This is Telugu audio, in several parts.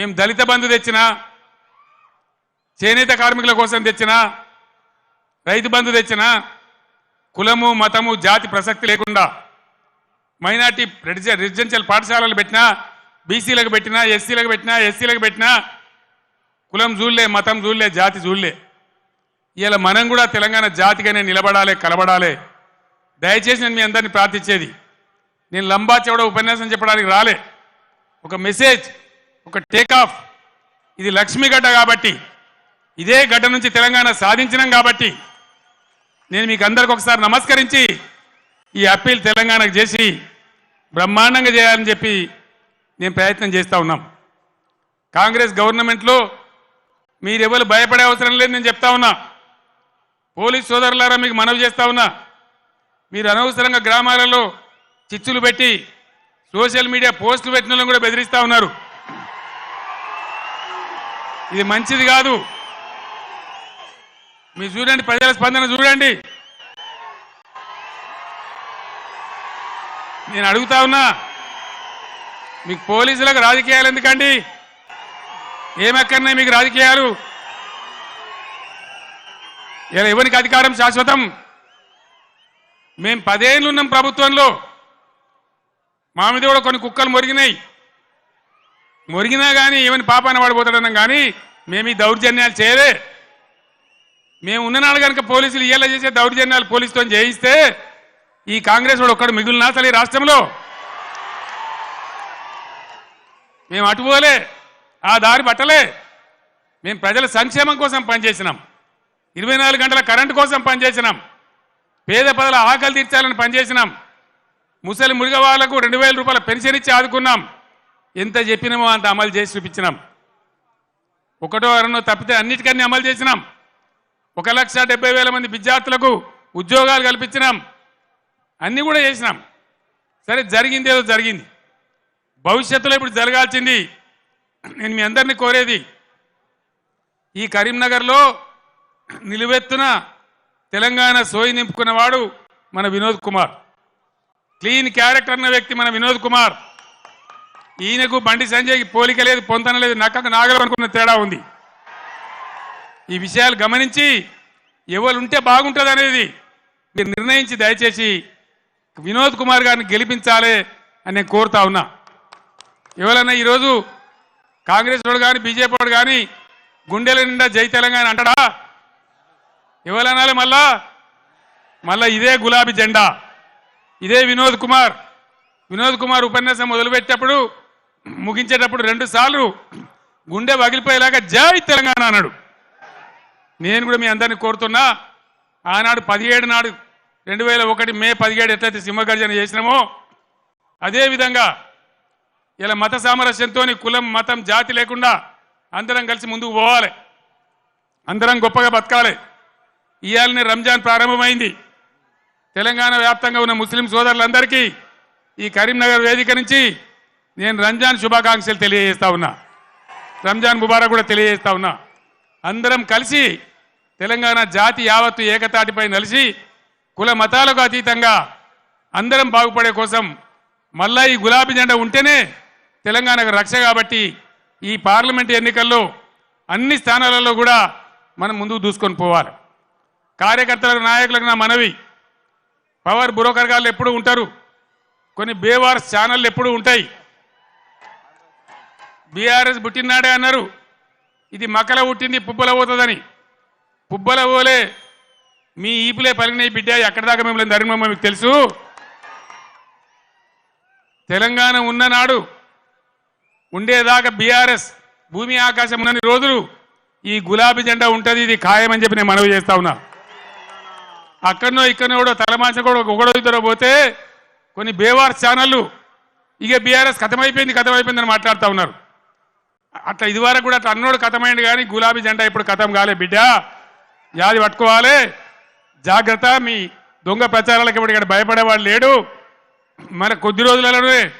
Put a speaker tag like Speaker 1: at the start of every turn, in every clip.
Speaker 1: మేము దళిత బంధు తెచ్చినా చేనేత కార్మికుల కోసం తెచ్చినా రైతు బంధు తెచ్చినా కులము మతము జాతి ప్రసక్తి లేకుండా మైనార్టీ రెసిడెన్షియల్ పాఠశాలలు పెట్టినా బీసీలకు పెట్టినా ఎస్సీలకు పెట్టినా ఎస్సీలకు పెట్టినా కులం చూడలే మతం చూడలే జాతి చూడలే ఇలా మనం కూడా తెలంగాణ జాతిగానే నిలబడాలి కలబడాలి. దయచేసి నేను మీ అందరినీ ప్రార్థించేది నేను లంబా చెవడ ఉపన్యాసం చెప్పడానికి రాలే. ఒక మెసేజ్ ఒక టేక్ ఆఫ్ ఇది లక్ష్మీగడ్డ కాబట్టి. ఇదే గడ్డ నుంచి తెలంగాణ సాధించినాం కాబట్టి. నేను మీకు అందరికి ఒకసారి నమస్కరించి ఈ అప్పీల్ తెలంగాణకు చేసి బ్రహ్మాండంగా చేయాలని చెప్పి నేను ప్రయత్నం చేస్తూ ఉన్నాం. కాంగ్రెస్ గవర్నమెంట్లో మీరెవరు భయపడే అవసరం లేదు నేను చెప్తా ఉన్నా. పోలీస్ సోదరులారా మీకు మనవి చేస్తా ఉన్నా. మీరు అనవసరంగా గ్రామాలలో చిచ్చులు పెట్టి సోషల్ మీడియా పోస్టులు పెట్టిన కూడా బెదిరిస్తా ఉన్నారు. ఇది మంచిది కాదు. మీరు చూడండి ప్రజల స్పందన చూడండి. నేను అడుగుతా ఉన్నా మీకు పోలీసులకు రాజకీయాలు ఎందుకండి? ఏమక్కర్నాయి మీకు రాజకీయాలు? ఇలా ఎవరికి అధికారం శాశ్వతం? మేము పదేళ్ళు ఉన్నాం ప్రభుత్వంలో. మా మీద కూడా కొన్ని కుక్కలు మొరిగినాయి. మురిగినా కానీ ఏమని పాపాన పడిపోతాడన్నాం కానీ మేము ఈ దౌర్జన్యాలు చేయలే. మేము ఉన్ననాడు కనుక పోలీసులు ఇయ్యేలా చేసే దౌర్జన్యాలు పోలీసుతో చేయిస్తే ఈ కాంగ్రెస్ వాడు ఒక్కడు మిగులునా అసలు ఈ రాష్ట్రంలో. మేము అటుపోలే ఆ దారి పట్టలే. మేము ప్రజల సంక్షేమం కోసం పనిచేసినాం. ఇరవై నాలుగు గంటల కరెంటు కోసం పనిచేసినాం. పేద ప్రజల ఆకలి తీర్చాలని పనిచేసినాం. ముసలి మురిగ వాళ్ళకు రెండు వేల రూపాయల పెన్షన్ ఇచ్చి ఆదుకున్నాం. ఎంత చెప్పినామో అంత అమలు చేసి చూపించినాం. ఒకటో రెండో తప్పితే అన్నిటికన్నీ అమలు చేసినాం. ఒక లక్ష డెబ్బై వేల మంది విద్యార్థులకు ఉద్యోగాలు కల్పించినాం. అన్నీ కూడా చేసినాం. సరే జరిగింది ఏదో జరిగింది. భవిష్యత్తులో ఇప్పుడు జరగాల్సింది నేను మీ అందరినీ కోరేది ఈ కరీంనగర్లో నిలువెత్తున తెలంగాణ సోయి నింపుకున్నవాడు మన వినోద్ కుమార్. క్లీన్ క్యారెక్టర్ అన్న వ్యక్తి మన వినోద్ కుమార్. ఈయనకు బండి సంజయ్కి పోలిక లేదు పొంతన లేదు నక్కకు నాగలు అనుకున్న తేడా ఉంది. ఈ విషయాలు గమనించి ఎవరు ఉంటే బాగుంటుంది అనేది మీరు నిర్ణయించి దయచేసి వినోద్ కుమార్ గారిని గెలిపించాలి అని నేను కోరుతా ఉన్నా. ఎవరన్నా ఈరోజు కాంగ్రెస్ వాడు కానీ బీజేపీ వాడు కానీ గుండెల నిండా జై తెలంగాణ అంటాడా? ఎవరనాలి మళ్ళా? మళ్ళా ఇదే గులాబీ జెండా. ఇదే వినోద్ కుమార్. వినోద్ కుమార్ ఉపన్యాసం మొదలుపెట్టేటప్పుడు ముగించేటప్పుడు రెండు సార్లు గుండె పగిలిపోయేలాగా జై తెలంగాణ అన్నాడు. నేను కూడా మీ అందరిని కోరుతున్నా ఆనాడు పదిహేడు నాడు రెండు వేల ఒకటి మే పదిహేడు ఎట్లయితే సింహగర్జన చేసినామో అదేవిధంగా ఇలా మత సామరస్యంతో కులం మతం జాతి లేకుండా అందరం కలిసి ముందుకు పోవాలి. అందరం గొప్పగా బతకాలి. ఇవాళనే రంజాన్ ప్రారంభమైంది. తెలంగాణ వ్యాప్తంగా ఉన్న ముస్లిం సోదరులందరికీ ఈ కరీంనగర్ వేదిక నుంచి నేను రంజాన్ శుభాకాంక్షలు తెలియజేస్తా ఉన్నా. రంజాన్ ముబారక్ కూడా తెలియజేస్తా ఉన్నా. అందరం కలిసి తెలంగాణ జాతి యావత్తు ఏకతాటిపై నలిసి కుల మతాలకు అతీతంగా అందరం బాగుపడే కోసం మళ్ళా ఈ గులాబీ జెండా ఉంటేనే తెలంగాణకు రక్ష కాబట్టి ఈ పార్లమెంట్ ఎన్నికల్లో అన్ని స్థానాలలో కూడా మనం ముందుకు దూసుకొని పోవాలి. కార్యకర్తలకు నాయకులకు నా మనవి. పవర్ బ్రోకర్ గారు ఎప్పుడు ఉంటారు. కొన్ని బేవార్స్ ఛానళ్ళు ఎప్పుడు ఉంటాయి. బీఆర్ఎస్ పుట్టినాడే అన్నారు. ఇది మకల పుట్టింది పుబ్బల పోతుందని. పుబ్బల పోలే మీ ఈపులే పలిగినాయి బిడ్డ ఎక్కడ దాకా మిమ్మల్ని ధర్మమ్మ మీకు తెలుసు. తెలంగాణ ఉన్ననాడు ఉండేదాకా బీఆర్ఎస్ భూమి ఆకాశం ఉన్నన్ని రోజులు ఈ గులాబీ జెండా ఉంటుంది ఇది ఖాయమని చెప్పి నేను మనవి చేస్తా ఉన్నా. అక్కడనో ఇక్కడనో కూడా తలమాంచ కూడా ఒకడో ఇద్దరు పోతే కొన్ని బేవార్ ఛానళ్ళు ఇక బీఆర్ఎస్ కథమైపోయింది కథమైపోయిందని మాట్లాడుతూ ఉన్నారు. అట్లా ఇదివరకు కూడా అట్లా అన్నోడు కథమైంది కానీ గులాబీ జెండా ఇప్పుడు కథం కాలే బిడ్డ. వ్యాధి పట్టుకోవాలి. జాగ్రత్త మీ దొంగ ప్రచారాలకు ఇప్పుడు ఇక్కడ భయపడేవాడు లేడు. మన కొద్ది రోజులలోనే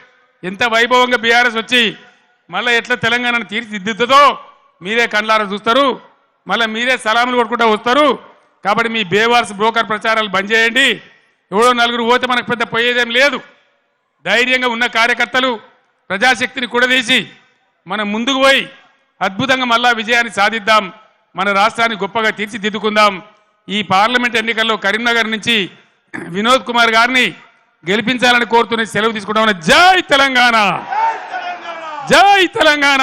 Speaker 1: ఎంత వైభవంగా బీఆర్ఎస్ వచ్చి మళ్ళీ ఎట్లా తెలంగాణను తీర్చిదిద్దుతుందో మీరే కండ్లారా చూస్తారు. మళ్ళీ మీరే సలాములు కొట్టుకుంటూ వస్తారు. కాబట్టి మీ బేవార్స్ బ్రోకర్ ప్రచారాలు బంద్ చేయండి. ఎవడో నలుగురు పోతే మనకు పెద్ద పోయేదేం లేదు. ధైర్యంగా ఉన్న కార్యకర్తలు ప్రజాశక్తిని కూడదీసి మనం ముందుకు పోయి అద్భుతంగా మళ్ళా విజయాన్ని సాధిద్దాం మన రాష్ట్రాన్ని గొప్పగా తీర్చిదిద్దుకుందాం. ఈ పార్లమెంట్ ఎన్నికల్లో కరీంనగర్ నుంచి వినోద్ కుమార్ గారిని గెలిపించాలని కోరుతున్న సెలవు తీసుకుంటామని జై తెలంగాణ! జై తెలంగాణ!